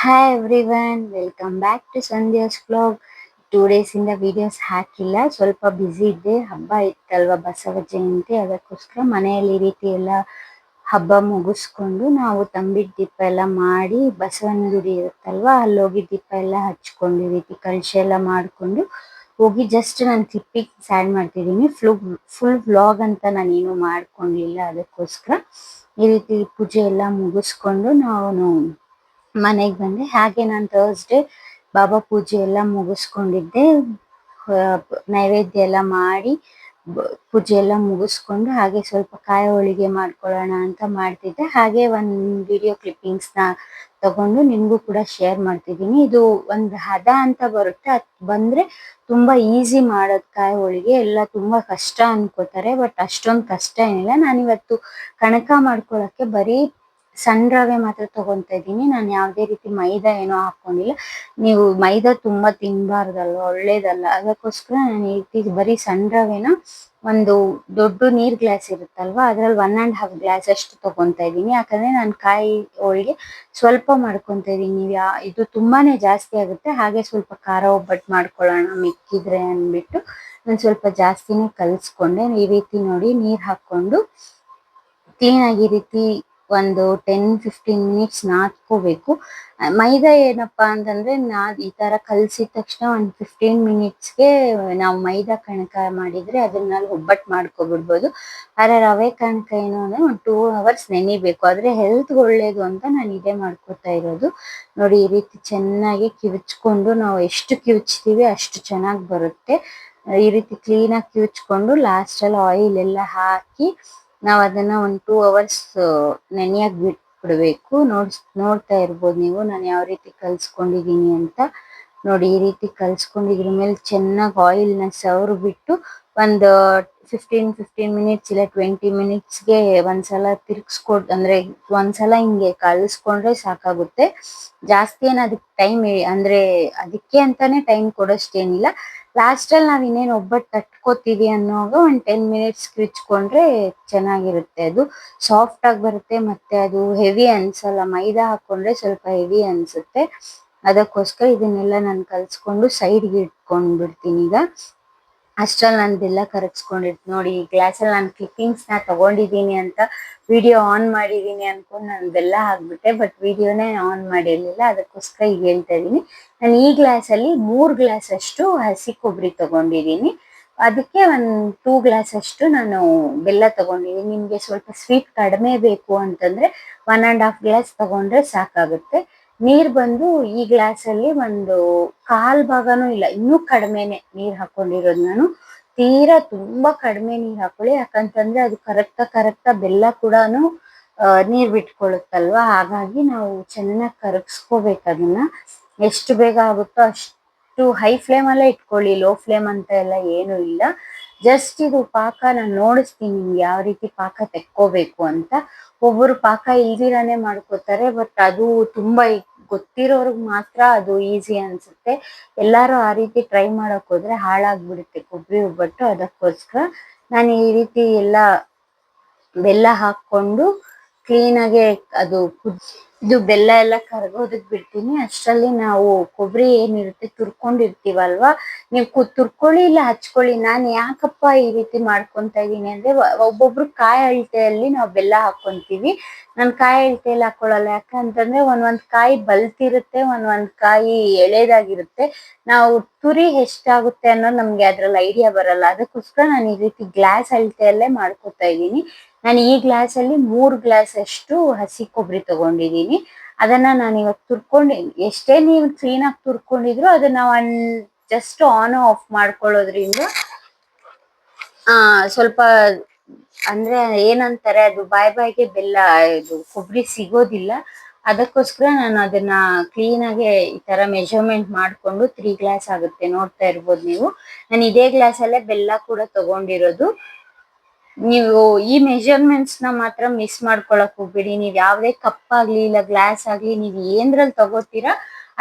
Hi everyone welcome back to Sandhya's blog two ಡೇಸಿಂದ videos ಹಾಕಿಲ್ಲ, ಸ್ವಲ್ಪ busy ಇದ್ದೆ. ಹಬ್ಬ ಇತ್ತಲ್ವ ಬಸವ ಜಯಂತಿ, ಅದಕ್ಕೋಸ್ಕರ ಮನೆಯಲ್ಲಿ ಈ ರೀತಿ ಎಲ್ಲ ಹಬ್ಬ ಮುಗಿಸ್ಕೊಂಡು ನಾವು ತಂಬಿದ ದೀಪ ಎಲ್ಲ ಮಾಡಿ ಬಸವನ ಗುಡಿ ಇರುತ್ತಲ್ವ ಅಲ್ಲಿ ಹೋಗಿ ದೀಪ ಎಲ್ಲ ಹಚ್ಕೊಂಡು ಈ ರೀತಿ ಕಳಶ ಎಲ್ಲ ಮಾಡಿಕೊಂಡು ಹೋಗಿ ಜಸ್ಟ್ ನಾನು ಕ್ಲಿಪ್ಪಿಗೆ ಸ್ಯಾಡ್ ಮಾಡ್ತಿದ್ದೀನಿ. ಫ್ಲೂ ಫುಲ್ ವ್ಲಾಗ್ ಅಂತ ನಾನೇನು ಮಾಡ್ಕೊಂಡಿಲ್ಲ, ಅದಕ್ಕೋಸ್ಕರ ಈ ರೀತಿ ಪೂಜೆ ಎಲ್ಲ ಮುಗಿಸ್ಕೊಂಡು ನಾವು ಮನೆಗೆ ಬಂದೆ. ಹಾಗೆ ನಾನು ಥರ್ಸ್ಡೇ ಬಾಬಾ ಪೂಜೆ ಎಲ್ಲ ಮುಗಿಸ್ಕೊಂಡಿದ್ದೆ. ನೈವೇದ್ಯ ಎಲ್ಲ ಮಾಡಿ ಪೂಜೆ ಎಲ್ಲ ಮುಗಿಸ್ಕೊಂಡು ಹಾಗೆ ಸ್ವಲ್ಪ ಕಾಯ ಹೋಳಿಗೆ ಮಾಡ್ಕೊಳ್ಳೋಣ ಅಂತ ಮಾಡ್ತಿದ್ದೆ. ಹಾಗೆ ಒಂದು ವಿಡಿಯೋ ಕ್ಲಿಪ್ಪಿಂಗ್ಸ್ನ ತಗೊಂಡು ನಿಮಗೂ ಕೂಡ ಶೇರ್ ಮಾಡ್ತಿದ್ದೀನಿ. ಇದು ಒಂದು ಹದ ಅಂತ ಬರುತ್ತೆ. ಅದು ಬಂದ್ರೆ ತುಂಬಾ ಈಸಿ ಮಾಡೋದು ಕಾಯಿ ಹೋಳಿಗೆ. ಎಲ್ಲ ತುಂಬಾ ಕಷ್ಟ ಅನ್ಕೋತಾರೆ ಬಟ್ ಅಷ್ಟೊಂದು ಕಷ್ಟ ಏನಿಲ್ಲ. ನಾನಿವತ್ತು ಕಣಕ ಮಾಡ್ಕೊಳಕ್ಕೆ ಬರೀ ಸಣ್ಣ ರವೆ ಮಾತ್ರ ತಗೊಂತಾ ಇದ್ದೀನಿ. ನಾನು ಯಾವುದೇ ರೀತಿ ಮೈದಾ ಏನೋ ಹಾಕೊಂಡಿಲ್ಲ. ನೀವು ಮೈದಾ ತುಂಬಾ ತಿನ್ಬಾರ್ದಲ್ವ? ಒಳ್ಳೇದಲ್ಲ. ಅದಕ್ಕೋಸ್ಕರ ನಾನು ಈ ಬರೀ ಸಣ್ಣ ರವೆನ ಒಂದು ದೊಡ್ಡ ನೀರ್ ಗ್ಲಾಸ್ ಇರುತ್ತಲ್ವಾ? ಅದ್ರಲ್ಲಿ ಒನ್ ಅಂಡ್ ಹಾಫ್ ಗ್ಲಾಸ್ ಅಷ್ಟು ತಗೊಂತಾ ಇದ್ದೀನಿ. ಯಾಕಂದ್ರೆ ನಾನು ಕಾಯಿ ಹೋಳಿಗೆ ಸ್ವಲ್ಪ ಮಾಡ್ಕೊತಾ ಇದ್ದೀನಿ. ಇದು ತುಂಬಾನೇ ಜಾಸ್ತಿ ಆಗುತ್ತೆ. ಹಾಗೆ ಸ್ವಲ್ಪ ಖಾರ ಒಬ್ಬಟ್ಟು ಮಾಡ್ಕೊಳ್ಳೋಣ ಮಿಕ್ಕಿದ್ರೆ ಅಂದ್ಬಿಟ್ಟು ನಾನು ಸ್ವಲ್ಪ ಜಾಸ್ತಿನೇ ಕಲಿಸ್ಕೊಂಡೆ. ಈ ರೀತಿ ನೋಡಿ ನೀರು ಹಾಕೊಂಡು ಕ್ಲೀನ್ ಆಗಿ ರೀತಿ ಒಂದು ಟೆನ್ ಫಿಫ್ಟೀನ್ ಮಿನಿಟ್ಸ್ ನಾದ್ಕೋಬೇಕು. ಮೈದಾ ಏನಪ್ಪಾ ಅಂತಂದ್ರೆ ನಾ ಈ ತರ ಕಲ್ಸಿದ ತಕ್ಷಣ ಒಂದು ಫಿಫ್ಟೀನ್ ಮಿನಿಟ್ಸ್ಗೆ ನಾವು ಮೈದಾ ಕಣಕ ಮಾಡಿದ್ರೆ ಅದನ್ನ ಒಬ್ಬಟ್ಟು ಮಾಡ್ಕೊಬಿಡ್ಬೋದು. ಆದ್ರೆ ರವೆ ಕಣಕ ಏನು ಅಂದ್ರೆ ಒಂದು ಟೂ ಅವರ್ಸ್ ನೆನಿಬೇಕು. ಆದ್ರೆ ಹೆಲ್ತ್ ಒಳ್ಳೇದು ಅಂತ ನಾನು ಇದೇ ಮಾಡ್ಕೊತಾ ಇರೋದು. ನೋಡಿ ಈ ರೀತಿ ಚೆನ್ನಾಗಿ ಕಿವಿಚ್ಕೊಂಡು ನಾವು ಎಷ್ಟು ಕಿವಿಚ್ತೀವಿ ಅಷ್ಟು ಚೆನ್ನಾಗಿ ಬರುತ್ತೆ. ಈ ರೀತಿ ಕ್ಲೀನ್ ಆಗಿ ಲಾಸ್ಟಲ್ಲಿ ಲಾಸ್ಟ್ ಅಲ್ಲಿ ಆಯಿಲ್ ಎಲ್ಲ ಹಾಕಿ ನಾವ್ ಅದನ್ನ ಒಂದು ಟೂ ಅವರ್ಸ್ ನೆನೆಯಕ್ ಬಿಟ್ಬಿಡ್ಬೇಕು. ನೋಡ್, ನೋಡ್ತಾ ಇರ್ಬೋದು ನೀವು, ನಾನು ಯಾವ ರೀತಿ ಕಲ್ಸ್ಕೊಂಡಿದೀನಿ ಅಂತ. ನೋಡಿ, ಈ ರೀತಿ ಕಲ್ಸ್ಕೊಂಡಿದ್ರ ಮೇಲೆ ಚೆನ್ನಾಗಿ ಆಯಿಲ್ನ ಸವರ್ ಬಿಟ್ಟು ಒಂದು ಫಿಫ್ಟೀನ್ ಫಿಫ್ಟೀನ್ ಮಿನಿಟ್ಸ್ ಇಲ್ಲ ಟ್ವೆಂಟಿ ಮಿನಿಟ್ಸ್ಗೆ ಒಂದ್ಸಲ ತಿರ್ಗಿಸ್ಕೊಡ್, ಅಂದ್ರೆ ಒಂದ್ಸಲ ಹಿಂಗೆ ಕಲಿಸ್ಕೊಂಡ್ರೆ ಸಾಕಾಗುತ್ತೆ. ಜಾಸ್ತಿ ಏನ್ ಅದಕ್ಕೆ ಟೈಮ್ ಅಂದ್ರೆ ಅದಕ್ಕೆ ಅಂತಾನೆ ಟೈಮ್ ಕೊಡೋಷ್ಟೇನಿಲ್ಲ. ಲಾಸ್ಟ್ ಅಲ್ಲಿ ನಾವ್ ಇನ್ನೇನ್ ಒಬ್ಬಟ್ಟು ತಟ್ಕೋತೀವಿ ಅನ್ನೋವಾಗ ಒಂದ್ ಟೆನ್ ಮಿನಿಟ್ಸ್ ಕಿಚ್ಕೊಂಡ್ರೆ ಚೆನ್ನಾಗಿರುತ್ತೆ. ಅದು ಸಾಫ್ಟ್ ಆಗಿ ಬರುತ್ತೆ ಮತ್ತೆ ಅದು ಹೆವಿ ಅನ್ಸಲ್ಲ. ಮೈದಾ ಹಾಕೊಂಡ್ರೆ ಸ್ವಲ್ಪ ಹೆವಿ ಅನ್ಸುತ್ತೆ. ಅದಕ್ಕೋಸ್ಕರ ಇದನ್ನೆಲ್ಲ ನಾನು ಕಲ್ಸ್ಕೊಂಡು ಸೈಡ್ಗೆ ಇಟ್ಕೊಂಡ್ ಬಿಡ್ತೀನಿ ಈಗ. ಅಷ್ಟ್ರಲ್ಲಿ ನಾನು ಬೆಲ್ಲ ಕರಗಿಸ್ಕೊಂಡಿರ್ತೀನಿ ನೋಡಿ, ಈ ಗ್ಲಾಸಲ್ಲಿ ನಾನು ಕ್ಲಿಪ್ಪಿಂಗ್ಸ್ನ ತಗೊಂಡಿದ್ದೀನಿ ಅಂತ ವಿಡಿಯೋ ಆನ್ ಮಾಡಿದ್ದೀನಿ ಅನ್ಕೊಂಡು ನಾನು ಬೆಲ್ಲ ಹಾಕ್ಬಿಟ್ಟೆ ಬಟ್ ವಿಡಿಯೋನೇ ಆನ್ ಮಾಡಿರಲಿಲ್ಲ. ಅದಕ್ಕೋಸ್ಕರ ಈಗ ಹೇಳ್ತಾ ಇದ್ದೀನಿ ನಾನು ಈ ಗ್ಲಾಸಲ್ಲಿ ಮೂರು ಗ್ಲಾಸ್ ಅಷ್ಟು ಹಸಿ ಕೊಬ್ಬರಿ ತಗೊಂಡಿದ್ದೀನಿ ಅದಕ್ಕೆ ಒಂದು ಟೂ ಗ್ಲಾಸ್ ಅಷ್ಟು ನಾನು ಬೆಲ್ಲ ತಗೊಂಡಿದ್ದೀನಿ ನಿಮಗೆ ಸ್ವಲ್ಪ ಸ್ವೀಟ್ ಕಡಿಮೆ ಬೇಕು ಅಂತಂದರೆ ಒನ್ ಆ್ಯಂಡ್ ಹಾಫ್ ಗ್ಲಾಸ್ ತಗೊಂಡ್ರೆ ಸಾಕಾಗುತ್ತೆ. ನೀರ್ ಬಂದು ಈ ಗ್ಲಾಸ್ ಅಲ್ಲಿ ಒಂದು ಕಾಲ್ ಭಾಗನೂ ಇಲ್ಲ, ಇನ್ನೂ ಕಡಿಮೆನೆ ನೀರ್ ಹಾಕೊಂಡಿರೋದು ನಾನು. ತೀರಾ ತುಂಬಾ ಕಡಿಮೆ ನೀರ್ ಹಾಕೊಳ್ಳಿ, ಯಾಕಂತಂದ್ರೆ ಅದು ಕರಗ್ತಾ ಕರಗ್ತಾ ಬೆಲ್ಲ ಕೂಡ ನೀರ್ ಬಿಟ್ಕೊಳುತ್ತಲ್ವಾ ಹಾಗಾಗಿ ನಾವು ಚೆನ್ನಾಗಿ ಕರಗಿಸ್ಕೋಬೇಕು ಅದನ್ನ. ಎಷ್ಟು ಬೇಗ ಆಗುತ್ತೋ ಅಷ್ಟು ಹೈ ಫ್ಲೇಮ್ ಅಲ್ಲೇ ಇಟ್ಕೊಳ್ಳಿ, ಲೋ ಫ್ಲೇಮ್ ಅಂತ ಎಲ್ಲ ಏನು ಇಲ್ಲ. ಜಸ್ಟ್ ಇದು ಪಾಕ ನಾನು ನೋಡಿಸ್ತೀನಿ ಯಾವ ರೀತಿ ಪಾಕ ತೆಕ್ಕೋಬೇಕು ಅಂತ. ಒಬ್ಬರು ಪಾಕ ಇಲ್ದಿರಾನೆ ಮಾಡ್ಕೋತಾರೆ ಬಟ್ ಅದು ತುಂಬಾ ಗೊತ್ತಿರೋರ್ಗ್ ಮಾತ್ರ ಅದು ಈಸಿ ಅನ್ಸುತ್ತೆ. ಎಲ್ಲಾರು ಆ ರೀತಿ ಟ್ರೈ ಮಾಡಕ್ ಹೋದ್ರೆ ಹಾಳಾಗ್ಬಿಡುತ್ತೆ ಕೊಬ್ಬರಿ ಒಬ್ಬಟ್ಟು. ಅದಕ್ಕೋಸ್ಕರ ನಾನು ಈ ರೀತಿ ಎಲ್ಲ ಬೆಲ್ಲ ಹಾಕೊಂಡು ಕ್ಲೀನಾಗೆ ಅದು ಕುದ್- ಇದು ಬೆಲ್ಲ ಎಲ್ಲ ಕರಗೋದಕ್ ಬಿಡ್ತೀನಿ. ಅಷ್ಟರಲ್ಲಿ ನಾವು ಕೊಬ್ಬರಿ ಏನಿರುತ್ತೆ ತುರ್ಕೊಂಡಿರ್ತೀವಲ್ವಾ? ನೀವು ಕು, ತುರ್ಕೊಳ್ಳಿ ಇಲ್ಲ ಹಚ್ಕೊಳ್ಳಿ. ನಾನು ಯಾಕಪ್ಪ ಈ ರೀತಿ ಮಾಡ್ಕೊಂತ ಇದೀನಿ ಅಂದ್ರೆ ಒಬ್ಬೊಬ್ರು ಕಾಯಿ ಅಳತೆಯಲ್ಲಿ ನಾವು ಬೆಲ್ಲ ಹಾಕೊಂತೀವಿ. ನಾನು ಕಾಯಿ ಅಳತೆಯಲ್ಲಿ ಹಾಕೊಳ್ಳಲ್ಲ. ಯಾಕಂತಂದ್ರೆ ಒಂದೊಂದ್ ಕಾಯಿ ಬಲ್ತಿರುತ್ತೆ, ಒಂದೊಂದ್ ಕಾಯಿ ಎಳೆದಾಗಿರುತ್ತೆ. ನಾವು ತುರಿ ಎಷ್ಟಾಗುತ್ತೆ ಅನ್ನೋದು ನಮ್ಗೆ ಅದ್ರಲ್ಲಿ ಐಡಿಯಾ ಬರಲ್ಲ. ಅದಕ್ಕೋಸ್ಕರ ನಾನು ಈ ರೀತಿ ಗ್ಲಾಸ್ ಅಳತೆಯಲ್ಲೇ ಮಾಡ್ಕೊತಾ ಇದ್ದೀನಿ ನಾನು ಈ ಗ್ಲಾಸ್ ಅಲ್ಲಿ ಮೂರ್ ಗ್ಲಾಸ್ ಅಷ್ಟು ಹಸಿ ಕೊಬ್ಬರಿ ತಗೊಂಡಿದ್ದೀನಿ. ಅದನ್ನ ನಾನು ಇವತ್ತು ತುರ್ಕೊಂಡು, ಎಷ್ಟೇ ನೀವು ಕ್ಲೀನ್ ಆಗಿ ತುರ್ಕೊಂಡಿದ್ರು ಅದನ್ನ ಒನ್ ಜಸ್ಟ್ ಆನ್ ಆಫ್ ಮಾಡ್ಕೊಳ್ಳೋದ್ರಿಂದ, ಆ, ಸ್ವಲ್ಪ ಅಂದ್ರೆ ಏನಂತಾರೆ ಅದು ಬಾಯ್ ಬಾಯ್ಗೆ ಬೆಲ್ಲ, ಇದು ಕೊಬ್ಬರಿ ಸಿಗೋದಿಲ್ಲ. ಅದಕ್ಕೋಸ್ಕರ ನಾನು ಅದನ್ನ ಕ್ಲೀನ್ ಆಗಿ ಈ ತರ ಮೆಜರ್ಮೆಂಟ್ ಮಾಡ್ಕೊಂಡು ತ್ರೀ ಗ್ಲಾಸ್ ಆಗುತ್ತೆ ನೋಡ್ತಾ ಇರ್ಬೋದು ನೀವು. ನಾನು ಇದೇ ಗ್ಲಾಸ್ ಅಲ್ಲೇ ಬೆಲ್ಲ ಕೂಡ ತಗೊಂಡಿರೋದು. ನೀವು ಈ ಮೆಜರ್ಮೆಂಟ್ಸ್ನ ಮಾತ್ರ ಮಿಸ್ ಮಾಡ್ಕೊಳಕ್ ಹೋಗ್ಬೇಡಿ. ನೀವ್ ಯಾವ್ದೇ ಕಪ್ ಆಗ್ಲಿ ಇಲ್ಲ ಗ್ಲಾಸ್ ಆಗ್ಲಿ, ನೀವ್ ಏನ್ರಲ್ಲಿ ತಗೋತೀರಾ,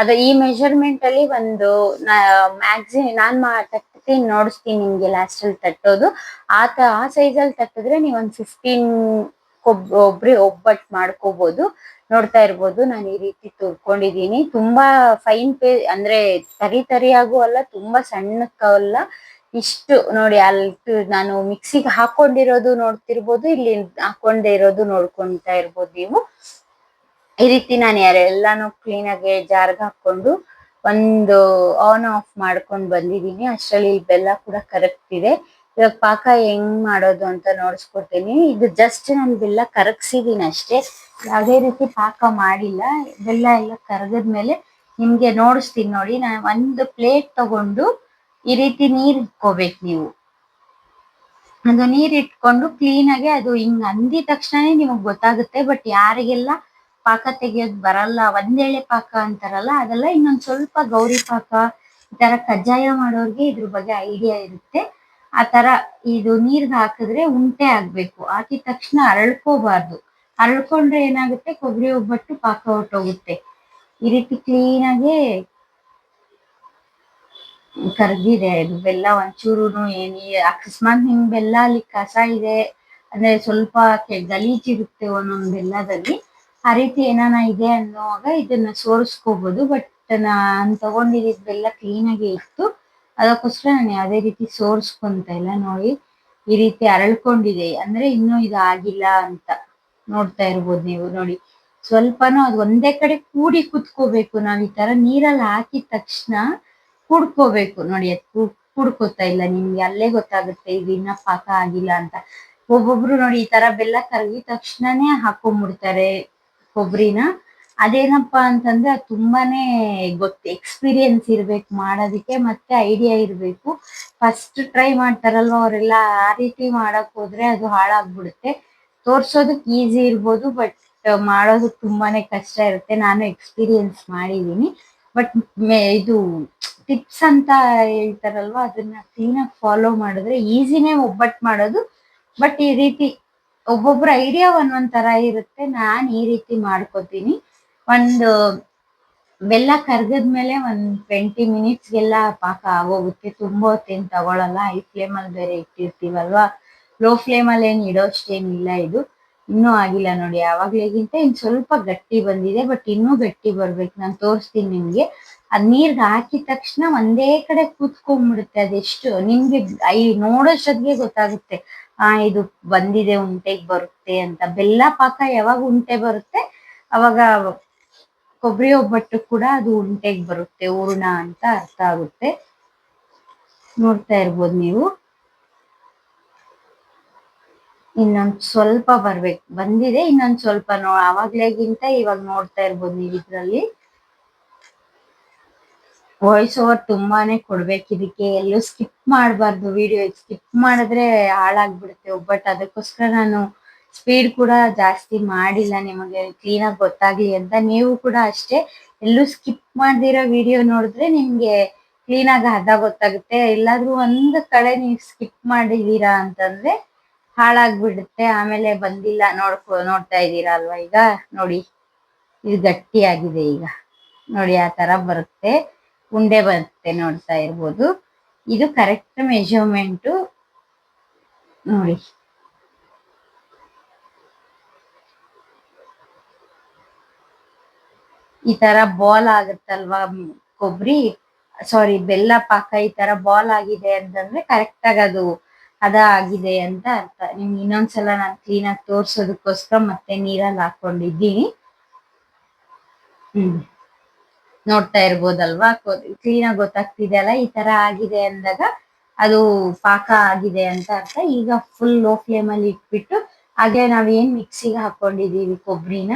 ಅದ ಈ ಮೆಜರ್ಮೆಂಟ್ ಅಲ್ಲಿ ಒಂದು ಮ್ಯಾಕ್ಸಿ ನಾನ್ ತಟ್ಟಿ ನೋಡಿಸ್ತೀನಿ ನಿಮ್ಗೆ ಲಾಸ್ಟ್ ಅಲ್ಲಿ ತಟ್ಟೋದು. ಆತ ಆ ಸೈಜ್ ಅಲ್ಲಿ ತಟ್ಟಿದ್ರೆ ನೀವ್ ಒಂದ್ ಫಿಫ್ಟೀನ್ ಒಬ್ ಒಬ್ರಿ ಒಬ್ಬಟ್ ಮಾಡ್ಕೋಬಹುದು ನೋಡ್ತಾ ಇರ್ಬೋದು, ನಾನು ಈ ರೀತಿ ತುರ್ಕೊಂಡಿದೀನಿ ತುಂಬಾ ಫೈನ್ ಪೇ ಅಂದ್ರೆ ತರಿ ತರಿಯಾಗೂ ಅಲ್ಲ, ತುಂಬಾ ಸಣ್ಣಕ್ಕಲ್ಲ ಇಷ್ಟು ನೋಡಿ ಅಲ್ಲಿ ನಾನು ಮಿಕ್ಸಿಗೆ ಹಾಕೊಂಡಿರೋದು ನೋಡ್ತಿರ್ಬೋದು, ಇಲ್ಲಿ ಹಾಕೊಂಡೇ ಇರೋದು ನೋಡ್ಕೊಂತ ಇರ್ಬೋದು ನೀವು. ಈ ರೀತಿ ನಾನು ಎಲ್ಲಾನು ಕ್ಲೀನ್ ಆಗಿ ಜಾರ್ಗ್ ಹಾಕೊಂಡು ಒಂದು ಆನ್ ಆಫ್ ಮಾಡ್ಕೊಂಡ್ ಬಂದಿದ್ದೀನಿ. ಅಷ್ಟರಲ್ಲಿ ಬೆಲ್ಲ ಕೂಡ ಕರಗ್ತಿದೆ. ಇದೆ ಇವಾಗ ಪಾಕ ಹೆಂಗ್ ಮಾಡೋದು ಅಂತ ನೋಡಿಸ್ಕೊಡ್ತೀನಿ. ಇದು ಜಸ್ಟ್ ನಾನು ಬೆಲ್ಲ ಕರಗ್ಸಿದೀನಿ ಅಷ್ಟೇ. ಯಾವುದೇ ರೀತಿ ಪಾಕ ಮಾಡಿಲ್ಲ. ಬೆಲ್ಲ ಎಲ್ಲ ಕರಗದ್ಮೇಲೆ ನಿಮ್ಗೆ ನೋಡಿಸ್ತೀನಿ ನೋಡಿ. ನಾನು ಒಂದು ಪ್ಲೇಟ್ ತಗೊಂಡು ಈ ರೀತಿ ನೀರ್ ಇಟ್ಕೋಬೇಕು ನೀವು. ಅದು ನೀರ್ ಇಟ್ಕೊಂಡು ಕ್ಲೀನ್ ಆಗಿ ಅದು ಹಿಂಗ್ ಅಂದಿದ ತಕ್ಷಣನೇ ನಿಮಗ್ ಗೊತ್ತಾಗುತ್ತೆ ಬಟ್ ಯಾರಿಗೆಲ್ಲ ಪಾಕ ತೆಗಿಯೋದ್ ಬರಲ್ಲ, ಒಂದೇಳೆ ಪಾಕ ಅಂತಾರಲ್ಲ, ಅದೆಲ್ಲ ಇನ್ನೊಂದ್ ಸ್ವಲ್ಪ ಗೌರಿ ಪಾಕ, ಈ ತರ ಕಜ್ಜಾಯ ಮಾಡೋರ್ಗೆ ಇದ್ರ ಬಗ್ಗೆ ಐಡಿಯಾ ಇರುತ್ತೆ. ಆ ತರ ಇದು ನೀರ್ಗ್ ಹಾಕಿದ್ರೆ ಉಂಟೆ ಆಗ್ಬೇಕು. ಹಾಕಿದ ತಕ್ಷಣ ಅರಳ್ಕೋಬಾರ್ದು. ಅರಳ್ಕೊಂಡ್ರೆ ಏನಾಗುತ್ತೆ, ಕೊಬ್ಬರಿ ಒಬ್ಬಟ್ಟು ಪಾಕ ಹೊಟ್ಟೋಗುತ್ತೆ ಈ ರೀತಿ ಕ್ಲೀನ್ ಕರ್ಗಿದೆ ಇದು ಬೆಲ್ಲ ಒಂಚೂರುನು ಏನಿ ಅಕಸ್ಮಾತ್ ನಿಮ್ ಬೆಲ್ಲ ಅಲ್ಲಿ ಕಸ ಇದೆ, ಅಂದ್ರೆ ಸ್ವಲ್ಪ ಗಲೀಜಿರುತ್ತೆ ಒಂದೊಂದ್ ಬೆಲ್ಲದಲ್ಲಿ ಆ ರೀತಿ ಏನಾನ ಇದೆ ಅನ್ನುವಾಗ ಇದನ್ನ ಸೋರಿಸ್ಕೋಬಹುದು ಬಟ್ ನಾನ್ ತಗೊಂಡಿದ್ದ ಬೆಲ್ಲ ಕ್ಲೀನ್ ಆಗಿ ಇತ್ತು. ಅದಕ್ಕೋಸ್ಕರ ನಾನು ಯಾವ್ದೇ ರೀತಿ ಸೋರ್ಸ್ಕೊಂತ ಇಲ್ಲ ನೋಡಿ, ಈ ರೀತಿ ಅರಳ್ಕೊಂಡಿದೆ. ಅಂದ್ರೆ ಇನ್ನೂ ಇದು ಆಗಿಲ್ಲ ಅಂತ ನೋಡ್ತಾ ಇರ್ಬೋದು ನೀವು ನೋಡಿ. ಸ್ವಲ್ಪನೂ ಅದು ಒಂದೇ ಕಡೆ ಕೂಡಿ ಕುತ್ಕೋಬೇಕು. ನಾವ್ ಈ ತರ ನೀರಲ್ಲಿ ಹಾಕಿದ ತಕ್ಷಣ ಕುಡ್ಕೋಬೇಕು ನೋಡಿ, ಅದು ಕುಡ್ಕೋತಾ ಇಲ್ಲ, ನಿಮ್ಗೆ ಅಲ್ಲೇ ಗೊತ್ತಾಗುತ್ತೆ, ಇದು ಇನ್ನ ಪಾಕ ಆಗಿಲ್ಲ ಅಂತ. ಒಬ್ಬೊಬ್ರು ನೋಡಿ ಈ ತರ ಬೆಲ್ಲ ಕರಗಿದ ತಕ್ಷಣನೇ ಹಾಕೊಂಡ್ಬಿಡ್ತಾರೆ ಕೊಬ್ಬರಿನ ಅದೇನಪ್ಪಾ ಅಂತಂದ್ರೆ ಅದು ತುಂಬಾನೇ ಗೊತ್ತು ಎಕ್ಸ್ಪೀರಿಯನ್ಸ್ ಇರ್ಬೇಕು ಮಾಡೋದಕ್ಕೆ ಮತ್ತೆ ಐಡಿಯಾ ಇರ್ಬೇಕು. ಫಸ್ಟ್ ಟ್ರೈ ಮಾಡ್ತಾರಲ್ವ ಅವರೆಲ್ಲ, ಆ ರೀತಿ ಮಾಡಕ್ ಹೋದ್ರೆ ಅದು ಹಾಳಾಗ್ಬಿಡುತ್ತೆ. ತೋರ್ಸೋದಕ್ ಈಸಿ ಇರ್ಬೋದು ಬಟ್ ಮಾಡೋದಕ್ ತುಂಬಾನೇ ಕಷ್ಟ ಇರುತ್ತೆ. ನಾನು ಎಕ್ಸ್ಪೀರಿಯನ್ಸ್ ಮಾಡಿದೀನಿ ಬಟ್ ಇದು ಟಿಪ್ಸ್ ಅಂತ ಹೇಳ್ತಾರಲ್ವಾ? ಅದನ್ನ ಕ್ಲೀನಾಗಿ ಫಾಲೋ ಮಾಡಿದ್ರೆ ಈಸಿನೇ ಒಬ್ಬಟ್ಟು ಮಾಡೋದು. ಬಟ್ ಈ ರೀತಿ ಒಬ್ಬೊಬ್ಬರ ಐಡಿಯಾ ಒಂದೊಂದ್ ತರ ಇರುತ್ತೆ. ನಾನ್ ಈ ರೀತಿ ಮಾಡ್ಕೋತೀನಿ. ಒಂದು ಬೆಲ್ಲ ಕರ್ಗದ್ಮೇಲೆ ಒಂದ್ ಟ್ವೆಂಟಿ ಮಿನಿಟ್ಸ್ಗೆಲ್ಲ ಪಾಕ ಆಗೋಗುತ್ತೆ. ತುಂಬಾ ಹೊತ್ತೇನ್ ತಗೊಳಲ್ಲ. ಹೈ ಫ್ಲೇಮಲ್ಲಿ ಬೇರೆ ಇಟ್ಟಿರ್ತೀವಲ್ವಾ? ಲೋ ಫ್ಲೇಮಲ್ಲಿ ಏನ್ ಇಡೋಷ್ಟೇನಿಲ್ಲ ಇದು. ಇನ್ನೂ ಆಗಿಲ್ಲ ನೋಡಿ ಯಾವಾಗ್ಲೇಗಿಂತ ಇನ್ ಸ್ವಲ್ಪ ಗಟ್ಟಿ ಬಂದಿದೆ ಬಟ್ ಇನ್ನೂ ಗಟ್ಟಿ ಬರ್ಬೇಕು. ನಾನು ತೋರಿಸ್ತೀನಿ ನಿಮ್ಗೆ. ಅದ್ ನೀರ್ಗ್ ಹಾಕಿದ ತಕ್ಷಣ ಒಂದೇ ಕಡೆ ಕೂತ್ಕೊಂಡ್ಬಿಡುತ್ತೆ ಅದೆಷ್ಟು ನಿಮ್ಗೆ ಐ ನೋಡೋಷ್ಟೊತ್ತಿಗೆ ಗೊತ್ತಾಗುತ್ತೆ. ಆ, ಇದು ಬಂದಿದೆ, ಉಂಟೆಗ್ ಬರುತ್ತೆ ಅಂತ. ಬೆಲ್ಲ ಪಾಕ ಯಾವಾಗ ಉಂಟೆ ಬರುತ್ತೆ, ಅವಾಗ ಕೊಬ್ಬರಿ ಒಬ್ಬಟ್ಟು ಕೂಡ ಅದು ಉಂಟೆಗ್ ಬರುತ್ತೆ, ಹೂರ್ಣ ಅಂತ ಅರ್ಥ ಆಗುತ್ತೆ. ನೋಡ್ತಾ ಇರ್ಬೋದು ನೀವು. ಇನ್ನೊಂದ್ ಸ್ವಲ್ಪ ಬರ್ಬೇಕು. ಬಂದಿದೆ, ಇನ್ನೊಂದ್ ಸ್ವಲ್ಪ ನೋ, ಅವಾಗ್ಲೇಗಿಂತ ಇವಾಗ ನೋಡ್ತಾ ಇರ್ಬೋದು ನೀವು ಇದ್ರಲ್ಲಿ. ವಾಯ್ಸ್ ಓವರ್ ತುಂಬಾನೇ ಕೊಡ್ಬೇಕು ಇದಕ್ಕೆ. ಎಲ್ಲೂ ಸ್ಕಿಪ್ ಮಾಡಬಾರ್ದು. ವಿಡಿಯೋ ಸ್ಕಿಪ್ ಮಾಡಿದ್ರೆ ಹಾಳಾಗ್ಬಿಡುತ್ತೆ ಬಟ್ ಅದಕ್ಕೋಸ್ಕರ ನಾನು ಸ್ಪೀಡ್ ಕೂಡ ಜಾಸ್ತಿ ಮಾಡಿಲ್ಲ ನಿಮಗೆ. ಕ್ಲೀನ್ ಆಗಿ ಗೊತ್ತಾಗ್ಲಿ ಅಂತ ನೀವು ಕೂಡ ಅಷ್ಟೇ. ಎಲ್ಲೂ ಸ್ಕಿಪ್ ಮಾಡ್ದಿರೋ ವಿಡಿಯೋ ನೋಡಿದ್ರೆ ನಿಮ್ಗೆ ಕ್ಲೀನ್ ಆಗಿ ಅದ ಗೊತ್ತಾಗುತ್ತೆ. ಎಲ್ಲಾದ್ರೂ ಒಂದ್ ಕಡೆ ನೀವು ಸ್ಕಿಪ್ ಮಾಡಿದೀರಾ ಅಂತಂದ್ರೆ ಹಾಳಾಗ್ಬಿಡುತ್ತೆ, ಆಮೇಲೆ ಬಂದಿಲ್ಲ, ನೋಡ್ಕೊ, ನೋಡ್ತಾ ಇದ್ದೀರಾ ಅಲ್ವಾ ಈಗ? ನೋಡಿ, ಇದು ಗಟ್ಟಿ ಆಗಿದೆ ಈಗ. ನೋಡಿ, ಆ ತರ ಬರುತ್ತೆ. ಉಂಡೆ ಬರುತ್ತೆ ನೋಡ್ತಾ ಇರ್ಬೋದು. ಇದು ಕರೆಕ್ಟ್ ಮೆಜರ್ಮೆಂಟು ನೋಡಿ. ಈ ತರ ಬಾಲ್ ಆಗುತ್ತಲ್ವಾ ಕೊಬ್ಬರಿ? ಸಾರಿ ಬೆಲ್ಲ ಪಾಕ ಈ ತರ ಬಾಲ್ ಆಗಿದೆ ಅಂತಂದ್ರೆ ಕರೆಕ್ಟ್ ಆಗಿ ಅದು ಅದ ಆಗಿದೆ ಅಂತ ಅರ್ಥ. ನಿಮ್ಗೆ ಇನ್ನೊಂದ್ಸಲ ನಾನು ಕ್ಲೀನ್ ಆಗಿ ತೋರ್ಸೋದಕ್ಕೋಸ್ಕರ ಮತ್ತೆ ನೀರಲ್ಲಿ ಹಾಕೊಂಡಿದ್ದೀನಿ. ಹ್ಮ್. ನೋಡ್ತಾ ಇರ್ಬೋದಲ್ವಾ? ಕ್ಲೀನ್ ಆಗಿ ಗೊತ್ತಾಗ್ತಿದೆ ಅಲ್ಲ? ಈ ತರ ಆಗಿದೆ ಅಂದಾಗ ಅದು ಪಾಕ ಆಗಿದೆ ಅಂತ ಅರ್ಥ. ಈಗ ಫುಲ್ ಲೋ ಫ್ಲೇಮ್ ಅಲ್ಲಿ ಇಟ್ಬಿಟ್ಟು ಹಾಗೆ ನಾವೇನ್ ಮಿಕ್ಸಿಗೆ ಹಾಕೊಂಡಿದೀವಿ ಕೊಬ್ಬರಿನ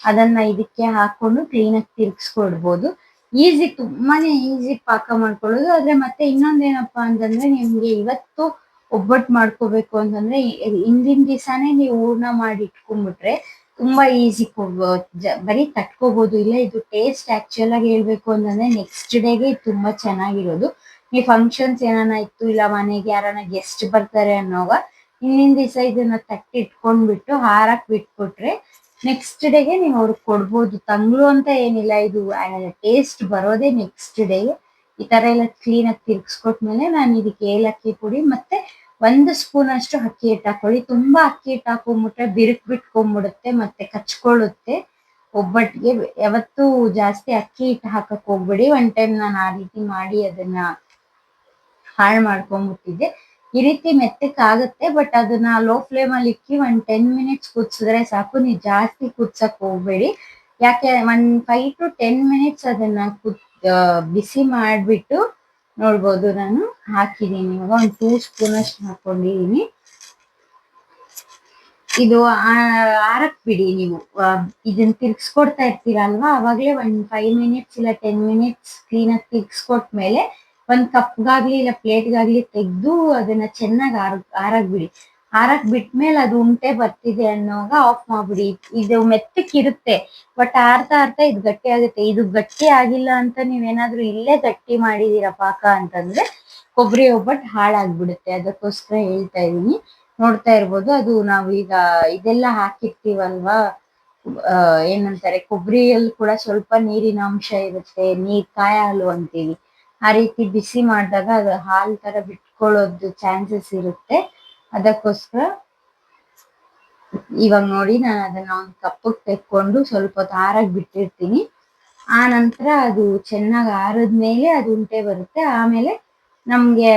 ಅದನ್ನ ಇದಕ್ಕೆ ಹಾಕೊಂಡು ಕ್ಲೀನ್ ಆಗಿ ತಿರ್ಗಿಸ್ಕೊಡ್ಬೋದು. ಈಸಿ, ತುಂಬಾನೇ ಈಸಿ ಪಾಕ ಮಾಡ್ಕೊಳ್ಳೋದು. ಆದ್ರೆ ಮತ್ತೆ ಇನ್ನೊಂದೇನಪ್ಪಾ ಅಂತಂದ್ರೆ ನಿಮ್ಗೆ ಇವತ್ತು ಒಬ್ಬಟ್ಟು ಮಾಡ್ಕೋಬೇಕು ಅಂತಂದ್ರೆ ಹಿಂದಿನ ದಿವಸನೇ ನೀವು ಹೂರ್ಣ ಮಾಡಿ ಇಟ್ಕೊಂಡ್ಬಿಟ್ರೆ ತುಂಬಾ ಈಸಿ ಬರೀ ತಟ್ಕೋಬಹುದು ಇಲ್ಲ, ಇದು ಟೇಸ್ಟ್ ಆಕ್ಚುಯಲ್ ಆಗಿ ಹೇಳ್ಬೇಕು ಅಂತಂದ್ರೆ ನೆಕ್ಸ್ಟ್ ಡೇಗೆ ತುಂಬಾ ಚೆನ್ನಾಗಿರೋದು. ಈ ಫಂಕ್ಷನ್ಸ್ ಏನಾನ ಇತ್ತು, ಇಲ್ಲ ಮನೆಗೆ ಯಾರನ್ನ ಗೆಸ್ಟ್ ಬರ್ತಾರೆ ಅನ್ನೋವಾಗ ಹಿಂದಿನ ದಿವಸ ಇದನ್ನ ತಟ್ಟಿ ಇಟ್ಕೊಂಡ್ಬಿಟ್ಟು ಹಾರಕ್ ಬಿಟ್ಬಿಟ್ರೆ ನೆಕ್ಸ್ಟ್ ಡೇಗೆ ನೀವು ಅವ್ರಿಗೆ ಕೊಡ್ಬೋದು. ತಂಗ್ಳು ಅಂತ ಏನಿಲ್ಲ, ಇದು ಟೇಸ್ಟ್ ಬರೋದೇ ನೆಕ್ಸ್ಟ್ ಡೇಗೆ ಈ ತರ ಎಲ್ಲ ಕ್ಲೀನ್ ಆಗಿ ತಿರ್ಗಿಸ್ಕೊಟ್ಮೇಲೆ ನಾನು ಇದಕ್ಕೆ ಏಲಕ್ಕಿ ಪುಡಿ ಮತ್ತೆ ಒಂದು ಸ್ಪೂನ್ ಅಷ್ಟು ಅಕ್ಕಿ ಹಿಟ್ಟು ಹಾಕೊಳ್ಳಿ. ತುಂಬಾ ಅಕ್ಕಿ ಹಿಟ್ಟು ಹಾಕೊಂಡ್ಬಿಟ್ರೆ ಬಿರುಕ್ ಬಿಟ್ಕೊಂಡ್ಬಿಡುತ್ತೆ ಮತ್ತೆ ಕಚ್ಕೊಳ್ಳುತ್ತೆ. ಒಬ್ಬಟ್ಟಿಗೆ ಯಾವತ್ತೂ ಜಾಸ್ತಿ ಅಕ್ಕಿ ಹಿಟ್ಟು ಹಾಕಕ್ ಹೋಗ್ಬೇಡಿ. ಒನ್ ಟೈಮ್ ನಾನು ಆ ರೀತಿ ಮಾಡಿ ಅದನ್ನ ಹಾಳು ಮಾಡ್ಕೊಂಡ್ಬಿಟ್ಟಿದ್ದೆ ಈ ರೀತಿ ಮೆತ್ತಕ್ಕಾಗುತ್ತೆ ಬಟ್ ಅದನ್ನ ಲೋ ಫ್ಲೇಮ್ ಅಲ್ಲಿ ಇಕ್ಕಿ ಒನ್ ಟೆನ್ ಮಿನಿಟ್ಸ್ ಕುದ್ಸಿದ್ರೆ ಸಾಕು. ನೀವು ಜಾಸ್ತಿ ಕುದ್ಸಕ್ ಹೋಗ್ಬೇಡಿ. ಯಾಕೆ one five to ten minutes ಅದನ್ನ ಕುದ್ ಬಿಸಿ ಮಾಡಿಬಿಟ್ಟು ನೋಡ್ಬೋದು. ನಾನು ಹಾಕಿದ್ದೀನಿ. ಇವಾಗ ಒಂದು ಟೂ ಸ್ಪೂನ್ ಅಷ್ಟು ಹಾಕೊಂಡಿದ್ದೀನಿ. ಇದು ಆರಕ್ಕೆ ಬಿಡಿ ನೀವು. ಇದನ್ನ ತಿರ್ಗಿಸ್ಕೊಡ್ತಾ ಇರ್ತೀರಲ್ವಾ? ಅವಾಗಲೇ ಒಂದ್ ಫೈವ್ ಮಿನಿಟ್ಸ್ ಇಲ್ಲ ಟೆನ್ ಮಿನಿಟ್ಸ್ ಕ್ಲೀನಾಗಿ ತಿರ್ಗಿಸ್ಕೊಟ್ಮೇಲೆ ಒಂದ್ ಕಪ್ಗಾಗ್ಲಿ ಇಲ್ಲ ಪ್ಲೇಟ್ಗಾಗ್ಲಿ ತೆಗ್ದು ಅದನ್ನ ಚೆನ್ನಾಗಿ ಆರ್, ಆರಾಗ್ಬಿಡಿ. ಬಿಡಿ ಆರಕ್ ಬಿಟ್ಮೇಲೆ ಅದು ಉಂಟೆ ಬರ್ತಿದೆ ಅನ್ನೋವಾಗ ಆಫ್ ಮಾಡ್ಬಿಡಿ. ಇದು ಮೆತ್ತಕ್ಕಿರುತ್ತೆ ಬಟ್ ಆರ್ತಾ ಆರ್ತಾ ಇದು ಗಟ್ಟಿ ಆಗುತ್ತೆ. ಇದು ಗಟ್ಟಿ ಆಗಿಲ್ಲ ಅಂತ ನೀವೇನಾದ್ರೂ ಇಲ್ಲೇ ಗಟ್ಟಿ ಮಾಡಿದೀರ ಪಾಕ ಅಂತಂದ್ರೆ ಕೊಬ್ಬರಿ ಒಬ್ಬಟ್ಟು ಹಾಳಾಗ್ಬಿಡುತ್ತೆ. ಅದಕ್ಕೋಸ್ಕರ ಹೇಳ್ತಾ ಇದೀನಿ ನೋಡ್ತಾ ಇರ್ಬೋದು. ಅದು ನಾವು ಈಗ ಇದೆಲ್ಲ ಹಾಕಿರ್ತೀವಲ್ವಾ? ಏನಂತಾರೆ? ಕೊಬ್ಬರಿಯಲ್ಲಿ ಕೂಡ ಸ್ವಲ್ಪ ನೀರಿನ ಅಂಶ ಇರುತ್ತೆ. ನೀರ್ ಕಾಯ ಹಾಲು ಅಂತೀವಿ. ಆ ರೀತಿ ಬಿಸಿ ಮಾಡಿದಾಗ ಅದು ಹಾಲ್ ತರ ಬಿಟ್ಕೊಳ್ಳೋದು ಚಾನ್ಸಸ್ ಇರುತ್ತೆ. ಅದಕ್ಕೋಸ್ಕರ ಇವಾಗ ನೋಡಿ ನಾನು ಅದನ್ನ ಒಂದು ಕಪ್ಪಕ್ಕೆ ತೆಕ್ಕೊಂಡು ಸ್ವಲ್ಪ ಹೊತ್ತು ಆರಾಗಿ ಬಿಟ್ಟಿರ್ತೀನಿ. ಆ ನಂತರ ಅದು ಚೆನ್ನಾಗಿ ಆರದ್ಮೇಲೆ ಅದು ಉಂಟೆ ಬರುತ್ತೆ. ಆಮೇಲೆ ನಮ್ಗೆ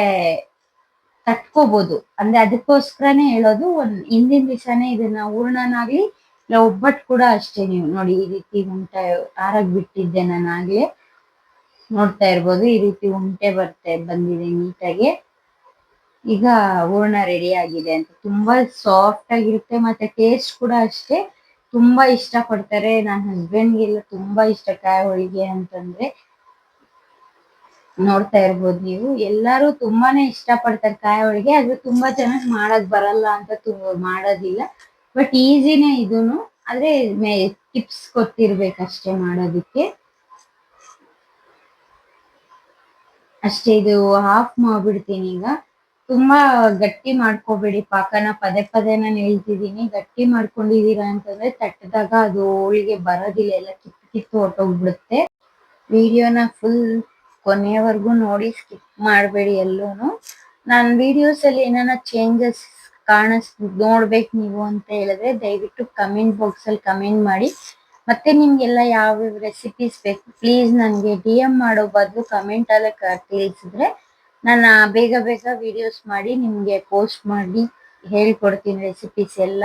ತಟ್ಕೋಬಹುದು ಅಂದ್ರೆ ಅದಕ್ಕೋಸ್ಕರನೇ ಹೇಳೋದು, ಒಂದ್ ಹಿಂದಿನ ದಿವಸನೇ ಇದನ್ನ ಹೂರ್ಣನಾಗ್ಲಿ ಇಲ್ಲ ಒಬ್ಬಟ್ಟು ಕೂಡ ಅಷ್ಟೇ ನೀವು ನೋಡಿ ಈ ರೀತಿ ಉಂಟೆ, ಆರಾಗ್ ಬಿಟ್ಟಿದ್ದೆ ನಾನು ಆಗ್ಲೇ. ನೋಡ್ತಾ ಇರ್ಬೋದು, ಈ ರೀತಿ ಉಂಟೆ ಬರ್ತೆ ಬಂದಿದೆ ನೀಟಾಗಿ. ಈಗ ಹೂರ್ಣ ರೆಡಿ ಆಗಿದೆ ಅಂತ. ತುಂಬಾ ಸಾಫ್ಟ್ ಆಗಿರುತ್ತೆ ಮತ್ತೆ ಟೇಸ್ಟ್ ಕೂಡ ಅಷ್ಟೇ. ತುಂಬಾ ಇಷ್ಟ ಪಡ್ತಾರೆ. ನನ್ನ ಹಸ್ಬೆಂಡ್ಗೆಲ್ಲ ತುಂಬಾ ಇಷ್ಟ ಕಾಯಿ ಹೋಳಿಗೆ ಅಂತಂದ್ರೆ. ನೋಡ್ತಾ ಇರ್ಬೋದು ನೀವು. ಎಲ್ಲಾರು ತುಂಬಾನೇ ಇಷ್ಟ ಪಡ್ತಾರೆ ಕಾಯಿ ಹೋಳಿಗೆ. ಆದ್ರೆ ತುಂಬಾ ಚೆನ್ನಾಗಿ ಮಾಡೋದ್ ಬರಲ್ಲ ಅಂತ ಮಾಡೋದಿಲ್ಲ. ಬಟ್ ಈಸಿನೇ ಇದೂನು. ಆದ್ರೆ ಟಿಪ್ಸ್ ಗೊತ್ತಿರ್ಬೇಕಷ್ಟೇ ಮಾಡೋದಿಕ್ಕೆ. ಅಷ್ಟೇ ಇದು ಹಾಫ್ ಮಾಡ್ಬಿಡ್ತೀನಿ ಈಗ. ತುಂಬಾ ಗಟ್ಟಿ ಮಾಡ್ಕೋಬೇಡಿ. ಪಾಕನ ಪದೇ ಪದೇ ನಾನು ಹೇಳ್ತಿದೀನಿ ಗಟ್ಟಿ ಮಾಡ್ಕೊಂಡಿದೀರಾ ಅಂತಂದ್ರೆ ತಟ್ಟದಾಗ ಅದು ಹೋಳಿಗೆ ಬರೋದಿಲ್ಲ. ಎಲ್ಲ ಕಿತ್ತು ಕಿತ್ತು ಹೊಟ್ಟೋಗ್ಬಿಡುತ್ತೆ ವಿಡಿಯೋನ ಫುಲ್ ಕೊನೆಯವರೆಗೂ ನೋಡಿ ಸ್ಕಿಪ್ ಮಾಡಬೇಡಿ ನಾನು ವಿಡಿಯೋಸ್ ಅಲ್ಲಿ ಏನಾನ ಚೇಂಜಸ್ ಕಾಣಿಸ್, ನೋಡ್ಬೇಕು ನೀವು ಅಂತ ಹೇಳಿದ್ರೆ ದಯವಿಟ್ಟು ಕಮೆಂಟ್ ಬಾಕ್ಸ್ ಅಲ್ಲಿ ಕಮೆಂಟ್ ಮಾಡಿ. ಮತ್ತೆ ನಿಮ್ಗೆಲ್ಲ ಯಾವ ರೆಸಿಪೀಸ್ ಬೇಕು ಪ್ಲೀಸ್ ನನಗೆ ಡಿ ಎಂ ಮಾಡೋ ಬದಲು ಕಮೆಂಟ್ ಅಲ್ಲಿ ತಿಳಿಸಿದ್ರೆ ನಾನು ಬೇಗ ಬೇಗ ವಿಡಿಯೋಸ್ ಮಾಡಿ ನಿಮಗೆ ಪೋಸ್ಟ್ ಮಾಡಿ ಹೇಳ್ಕೊಡ್ತೀನಿ ರೆಸಿಪೀಸ್ ಎಲ್ಲ.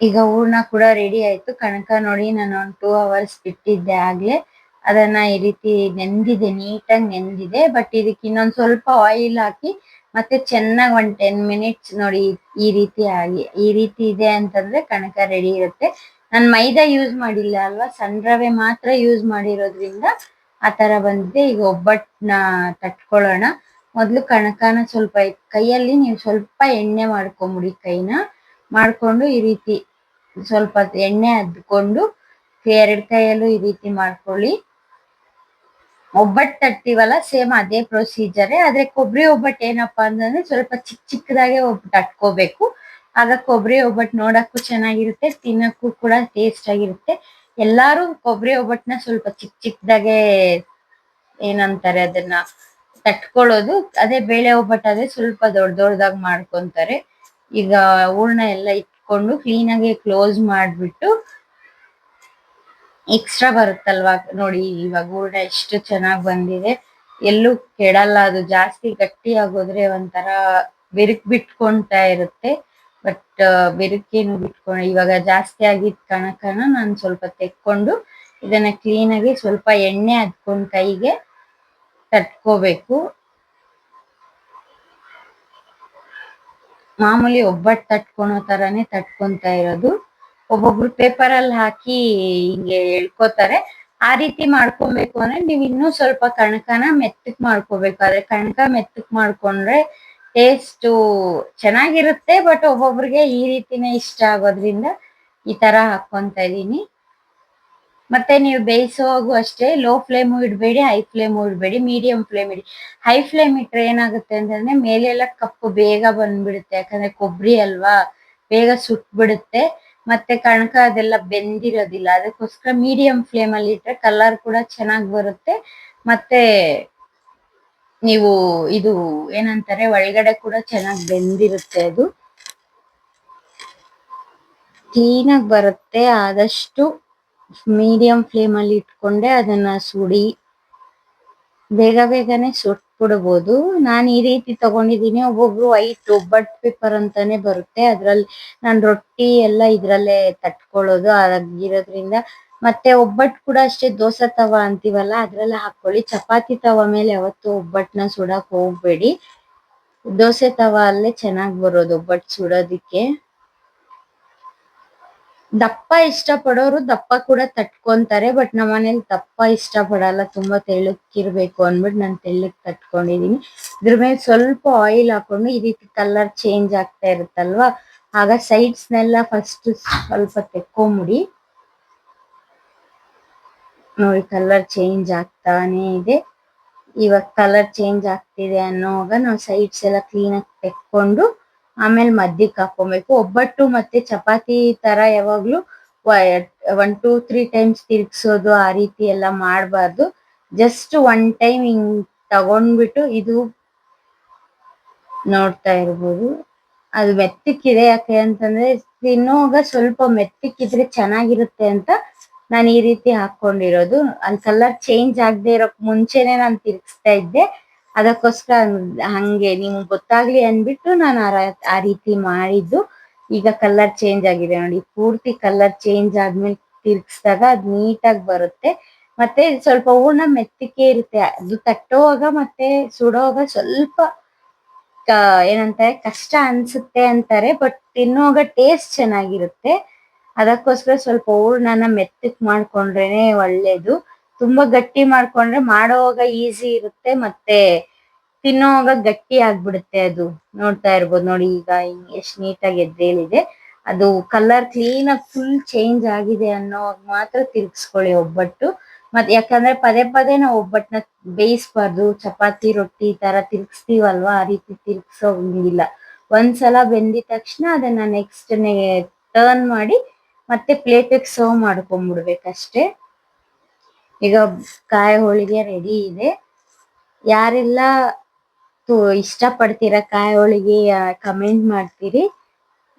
ಈಗ ಹೂರ್ಣ ಕೂಡ ರೆಡಿ ಆಯ್ತು. ಕಣಕ ನೋಡಿ ನಾನು ಒಂದು ಟೂ ಅವರ್ಸ್ ಬಿಟ್ಟಿದ್ದೆ ಆಗ್ಲೇ. ಅದನ್ನ ಈ ರೀತಿ ನೆಂದಿದೆ, ನೀಟಾಗಿ ನೆಂದಿದೆ. ಬಟ್ ಇದಕ್ಕೆ ಇನ್ನೊಂದು ಸ್ವಲ್ಪ ಆಯಿಲ್ ಹಾಕಿ ಮತ್ತೆ ಚೆನ್ನಾಗಿ ಒಂದು ಟೆನ್ ಮಿನಿಟ್ಸ್ ನೋಡಿ ಈ ರೀತಿ ಆಗಿ, ಈ ರೀತಿ ಇದೆ ಅಂತಂದ್ರೆ ಕಣಕ ರೆಡಿ ಇರುತ್ತೆ. ನಾನು ಮೈದಾ ಯೂಸ್ ಮಾಡಿಲ್ಲ ಅಲ್ವಾ? ಸಣ್ಣ ರವೆ ಮಾತ್ರ ಯೂಸ್ ಮಾಡಿರೋದ್ರಿಂದ ಆ ತರ ಬಂದಿದೆ. ಈಗ ಒಬ್ಬಟ್ಟನ್ನ ತಟ್ಕೊಳ್ಳೋಣ. ಮೊದಲು ಕಣಕನ ಸ್ವಲ್ಪ ಕೈಯಲ್ಲಿ ನೀವು ಸ್ವಲ್ಪ ಎಣ್ಣೆ ಮಾಡ್ಕೊಂಬಿಡಿ ಕೈನ. ಮಾಡ್ಕೊಂಡು ಈ ರೀತಿ ಸ್ವಲ್ಪ ಎಣ್ಣೆ ಅದ್ಕೊಂಡು ಎರಡು ಕೈಯಲ್ಲೂ ಈ ರೀತಿ ಮಾಡ್ಕೊಳ್ಳಿ. ಒಬ್ಬಟ್ಟು ತಟ್ತೀವಲ್ಲ ಸೇಮ್ ಅದೇ ಪ್ರೊಸೀಜರೇ. ಆದ್ರೆ ಕೊಬ್ಬರಿ ಒಬ್ಬಟ್ಟು ಏನಪ್ಪಾ ಅಂತಂದ್ರೆ ಸ್ವಲ್ಪ ಚಿಕ್ಕ ಚಿಕ್ಕದಾಗೆ ಒಬ್ಬಟ್ಟು ತಟ್ಕೋಬೇಕು. ಆಗ ಕೊಬ್ಬರಿ ಒಬ್ಬಟ್ಟು ನೋಡಕ್ಕೂ ಚೆನ್ನಾಗಿರುತ್ತೆ, ತಿನ್ನಕ್ಕೂ ಕೂಡ ಟೇಸ್ಟ್ ಆಗಿರುತ್ತೆ ಎಲ್ಲಾರು ಕೊಬ್ಬರಿ ಒಬ್ಬಟ್ಟನ್ನ ಸ್ವಲ್ಪ ಚಿಕ್ಕ ಚಿಕ್ಕದಾಗೆ ಏನಂತಾರೆ ಅದನ್ನ ತಟ್ಕೊಳ್ಳೋದು. ಅದೇ ಬೇಳೆ ಒಬ್ಬಟ್ಟಾದ್ರೆ ಸ್ವಲ್ಪ ದೊಡ್ಡ ದೊಡ್ಡದಾಗಿ ಮಾಡ್ಕೊಂತಾರೆ. ಈಗ ಹೂರ್ಣ ಎಲ್ಲ ಇಟ್ಕೊಂಡು ಕ್ಲೀನಾಗಿ ಕ್ಲೋಸ್ ಮಾಡ್ಬಿಟ್ಟು ಎಕ್ಸ್ಟ್ರಾ ಬರುತ್ತಲ್ವಾ ನೋಡಿ ಇವಾಗ ಹೂರ್ಣ ಎಷ್ಟು ಚೆನ್ನಾಗಿ ಬಂದಿದೆ. ಎಲ್ಲೂ ಕೆಡಲ್ಲ, ಅದು ಜಾಸ್ತಿ ಗಟ್ಟಿ ಆಗೋದ್ರೆ ಒಂಥರ ಬಿರುಕ್ ಬಿಟ್ಕೊಂತ ಇರುತ್ತೆ. ಬಟ್ ಬೆರಕೇನು ಬಿಟ್ಕೊಂಡು ಇವಾಗ ಜಾಸ್ತಿ ಆಗಿದ್ ಕಣಕನ ನಾನು ಸ್ವಲ್ಪ ತೆಕ್ಕೊಂಡು ಇದನ್ನ ಕ್ಲೀನ್ ಆಗಿ ಸ್ವಲ್ಪ ಎಣ್ಣೆ ಹತ್ಕೊಂಡ್ ಕೈಗೆ ತಟ್ಕೋಬೇಕು. ಮಾಮೂಲಿ ಒಬ್ಬಟ್ಟು ತಟ್ಕೊಳೋ ತರಾನೇ ತಟ್ಕೊಂತ ಇರೋದು. ಒಬ್ಬೊಬ್ರು ಪೇಪರ್ ಅಲ್ಲಿ ಹಾಕಿ ಹಿಂಗೆ ಎಳ್ಕೋತಾರೆ. ಆ ರೀತಿ ಮಾಡ್ಕೊಬೇಕು ಅಂದ್ರೆ ನೀವ್ ಇನ್ನೂ ಸ್ವಲ್ಪ ಕಣಕನ ಮೆತ್ತಕ್ ಮಾಡ್ಕೋಬೇಕು. ಆದ್ರೆ ಕಣಕ ಮೆತ್ತಕ್ ಮಾಡ್ಕೊಂಡ್ರೆ ಟೇಸ್ಟ್ ಚೆನ್ನಾಗಿರುತ್ತೆ, ಬಟ್ ಒಬ್ಬೊಬ್ರಿಗೆ ಈ ರೀತಿನೇ ಇಷ್ಟ ಆಗೋದ್ರಿಂದ ಈ ತರ ಹಾಕೊಂತ ಇದೀನಿ. ಮತ್ತೆ ನೀವು ಬೇಯಿಸುವಾಗೂ ಅಷ್ಟೇ ಲೋ ಫ್ಲೇಮು ಇಡಬೇಡಿ ಹೈ ಫ್ಲೇಮು ಇಡಬೇಡಿ ಮೀಡಿಯಂ ಫ್ಲೇಮ್ ಇಡಿ. ಹೈ ಫ್ಲೇಮ್ ಇಟ್ರೆ ಏನಾಗುತ್ತೆ ಅಂತಂದ್ರೆ ಮೇಲೆಲ್ಲ ಕಪ್ಪು ಬೇಗ ಬಂದ್ಬಿಡುತ್ತೆ, ಯಾಕಂದ್ರೆ ಕೊಬ್ಬರಿ ಅಲ್ವಾ? ಬೇಗ ಸುಟ್ಬಿಡುತ್ತೆ, ಮತ್ತೆ ಕಣಕ ಅದೆಲ್ಲ ಬೆಂದಿರೋದಿಲ್ಲ. ಅದಕ್ಕೋಸ್ಕರ ಮೀಡಿಯಂ ಫ್ಲೇಮ್ ಅಲ್ಲಿ ಇಟ್ರೆ ಕಲರ್ ಕೂಡ ಚೆನ್ನಾಗಿ ಬರುತ್ತೆ. ಮತ್ತೆ ನೀವು ಇದು ಏನಂತಾರೆ, ಒಳಗಡೆ ಕೂಡ ಚೆನ್ನಾಗಿ ಬೆಂದಿರುತ್ತೆ ಅದು. ಕ್ಲೀನಾಗಿ ಬರುತ್ತೆ, ಆದಷ್ಟು ಮೀಡಿಯಂ ಫ್ಲೇಮಲ್ಲಿ ಇಟ್ಕೊಂಡೆ ಅದನ್ನ ಸುಡಿ, ಬೇಗ ಬೇಗನೆ ಸುಟ್ಬಿಡ್ಬೋದು. ನಾನು ಈ ರೀತಿ ತಗೊಂಡಿದ್ದೀನಿ, ಒಬ್ಬೊಬ್ರು ವೈಟ್ ಬಟ್ ಪೇಪರ್ ಅಂತಾನೆ ಬರುತ್ತೆ. ಅದ್ರಲ್ಲಿ ನಾನು ರೊಟ್ಟಿ ಎಲ್ಲ ಇದ್ರಲ್ಲೇ ತಟ್ಕೊಳ್ಳೋದು, ಆಗಿರೋದ್ರಿಂದ ಮತ್ತೆ ಒಬ್ಬಟ್ಟು ಕೂಡ ಅಷ್ಟೇ ದೋಸೆ ತವ ಅಂತೀವಲ್ಲ, ಅದ್ರಲ್ಲೇ ಹಾಕೊಳ್ಳಿ ಚಪಾತಿ ತವ ಮೇಲೆ ಯಾವತ್ತು ಒಬ್ಬಟ್ಟನ್ನ ಸುಡಕ್ ಹೋಗ್ಬೇಡಿ. ದೋಸೆ ತವ ಅಲ್ಲೇ ಚೆನ್ನಾಗ್ ಬರೋದು ಒಬ್ಬಟ್ಟು ಸುಡೋದಿಕ್ಕೆ. ದಪ್ಪ ಇಷ್ಟ ಪಡೋರು ದಪ್ಪ ಕೂಡ ತಟ್ಕೊಂತಾರೆ, ಬಟ್ ನಮ್ಮ ಮನೇಲಿ ದಪ್ಪ ಇಷ್ಟ ಪಡಲ್ಲ ತುಂಬಾ ತೆಳ್ಳಕ್ಕಿರ್ಬೇಕು ಅಂದ್ಬಿಟ್ಟು ನಾನು ತೆಳ್ಳಕ್ ತಟ್ಕೊಂಡಿದೀನಿ. ಇದ್ರ ಮೇಲೆ ಸ್ವಲ್ಪ ಆಯಿಲ್ ಹಾಕೊಂಡು ಈ ರೀತಿ ಕಲರ್ ಚೇಂಜ್ ಆಗ್ತಾ ಇರುತ್ತಲ್ವಾ? ಆಗ ಸೈಡ್ಸ್ನೆಲ್ಲ ಫಸ್ಟ್ ಸ್ವಲ್ಪ ತೆಕ್ಕೊಂಬಿಡಿ. ನೋಡಿ ಕಲರ್ ಚೇಂಜ್ ಆಗ್ತಾನೆ ಇದೆ. ಇವಾಗ ಕಲರ್ ಚೇಂಜ್ ಆಗ್ತಿದೆ ಅನ್ನೋವಾಗ ನಾವು ಸೈಡ್ಸ್ ಎಲ್ಲ ಕ್ಲೀನ್ ಆಗಿ ತೆಕ್ಕೊಂಡು ಆಮೇಲೆ ಮಧ್ಯಕ್ಕೆ ಹಾಕೊಬೇಕು ಒಬ್ಬಟ್ಟು ಮತ್ತೆ ಚಪಾತಿ ತರ ಯಾವಾಗ್ಲೂ ಒನ್ ಟೂ ತ್ರೀ ಟೈಮ್ಸ್ ತಿರ್ಗ್ಸೋದು ಆ ರೀತಿ ಎಲ್ಲ ಮಾಡಬಾರ್ದು. ಜಸ್ಟ್ ಒನ್ ಟೈಮ್ ಹಿಂಗ್ ತಗೊಂಡ್ಬಿಟ್ಟು ಇದು ನೋಡ್ತಾ ಇರ್ಬೋದು. ಅದು ಮೆತ್ತಕ್ಕಿದೆ ಯಾಕೆ ಅಂತಂದ್ರೆ ತಿನ್ನೋವಾಗ ಸ್ವಲ್ಪ ಮೆತ್ತಕ್ಕಿದ್ರೆ ಚೆನ್ನಾಗಿರುತ್ತೆ ಅಂತ ನಾನು ಈ ರೀತಿ ಹಾಕೊಂಡಿರೋದು. ಅಲ್ಲಿ ಕಲರ್ ಚೇಂಜ್ ಆಗದೆ ಇರೋಕ್ ಮುಂಚೆನೆ ನಾನು ತಿರ್ಗಿಸ್ತಾ ಇದ್ದೆ. ಅದಕ್ಕೋಸ್ಕರ ಹಂಗೆ ನಿಮ್ಗೆ ಗೊತ್ತಾಗ್ಲಿ ಅನ್ಬಿಟ್ಟು ನಾನು ಆ ರೀತಿ ಮಾಡಿದ್ದು. ಈಗ ಕಲರ್ ಚೇಂಜ್ ಆಗಿದೆ ನೋಡಿ. ಪೂರ್ತಿ ಕಲರ್ ಚೇಂಜ್ ಆದ್ಮೇಲೆ ತಿರ್ಗಿಸಿದಾಗ ಅದ್ ನೀಟಾಗಿ ಬರುತ್ತೆ. ಮತ್ತೆ ಸ್ವಲ್ಪ ಹೂರ್ಣ ಮೆತ್ತಕ್ಕೆ ಇರುತ್ತೆ. ಅದು ತಟ್ಟೋವಾಗ ಮತ್ತೆ ಸುಡೋವಾಗ ಸ್ವಲ್ಪ ಏನಂತಾರೆ ಕಷ್ಟ ಅನ್ಸುತ್ತೆ ಅಂತಾರೆ. ಬಟ್ ತಿನ್ನೋವಾಗ ಟೇಸ್ಟ್ ಚೆನ್ನಾಗಿರುತ್ತೆ. ಅದಕ್ಕೋಸ್ಕರ ಸ್ವಲ್ಪ ಹೂರ್ಣನ ಮೆತ್ತಕ್ ಮಾಡ್ಕೊಂಡ್ರೇನೆ ಒಳ್ಳೇದು. ತುಂಬಾ ಗಟ್ಟಿ ಮಾಡ್ಕೊಂಡ್ರೆ ಮಾಡೋವಾಗ ಈಸಿ ಇರುತ್ತೆ ಮತ್ತೆ ತಿನ್ನೋವಾಗ ಗಟ್ಟಿ ಆಗ್ಬಿಡುತ್ತೆ ಅದು. ನೋಡ್ತಾ ಇರ್ಬೋದು ನೋಡಿ ಈಗ ಎಷ್ಟ್ ನೀಟಾಗಿ ಎದ್ದೇಳಿದೆ. ಅದು ಕಲರ್ ಕ್ಲೀನ್ ಆಗಿ ಫುಲ್ ಚೇಂಜ್ ಆಗಿದೆ ಅನ್ನೋವಾಗ ಮಾತ್ರ ತಿರ್ಗಿಸ್ಕೊಳ್ಳಿ ಒಬ್ಬಟ್ಟು. ಮತ್ ಯಾಕಂದ್ರೆ ಪದೇ ಪದೇ ನಾವು ಒಬ್ಬಟ್ಟನ್ನ ಬೇಯಿಸ್ಬಾರ್ದು. ಚಪಾತಿ, ರೊಟ್ಟಿ ಈ ತರ ತಿರ್ಗಿಸ್ತೀವಲ್ವಾ? ಆ ರೀತಿ ತಿರ್ಗ್ಸೋಂಗಿಲ್ಲ ಒಂದ್ಸಲ ಬೆಂದಿದ ತಕ್ಷಣ ಅದನ್ನ ನೆಕ್ಸ್ಟ್ ಟರ್ನ್ ಮಾಡಿ ಮತ್ತೆ ಪ್ಲೇಟಿಗೆ ಸರ್ವ್ ಮಾಡ್ಕೊಂಡ್ಬಿಡ್ಬೇಕಷ್ಟೇ ಈಗ ಕಾಯಿ ಹೋಳಿಗೆ ರೆಡಿ ಇದೆ. ಯಾರೆಲ್ಲ ಇಷ್ಟ ಪಡ್ತೀರಾ ಕಾಯಿ ಹೋಳಿಗೆ ಕಮೆಂಟ್ ಮಾಡ್ತೀರಿ.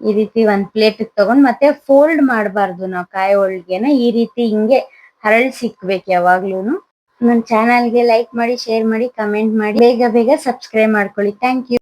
ಈ ರೀತಿ ಒಂದ್ ಪ್ಲೇಟ್ ತಗೊಂಡ್ ಮತ್ತೆ ಫೋಲ್ಡ್ ಮಾಡಬಾರ್ದು ನಾವು ಕಾಯಿ ಹೋಳಿಗೆನ. ಈ ರೀತಿ ಹಿಂಗೆ ಹರಳ್ ಸಿಕ್ಬೇಕು ಯಾವಾಗ್ಲೂನು. ನನ್ನ ಚಾನಲ್ಗೆ ಲೈಕ್ ಮಾಡಿ ಶೇರ್ ಮಾಡಿ ಕಮೆಂಟ್ ಮಾಡಿ. ಬೇಗ ಬೇಗ ಸಬ್ಸ್ಕ್ರೈಬ್ ಮಾಡ್ಕೊಳ್ಳಿ. Thank you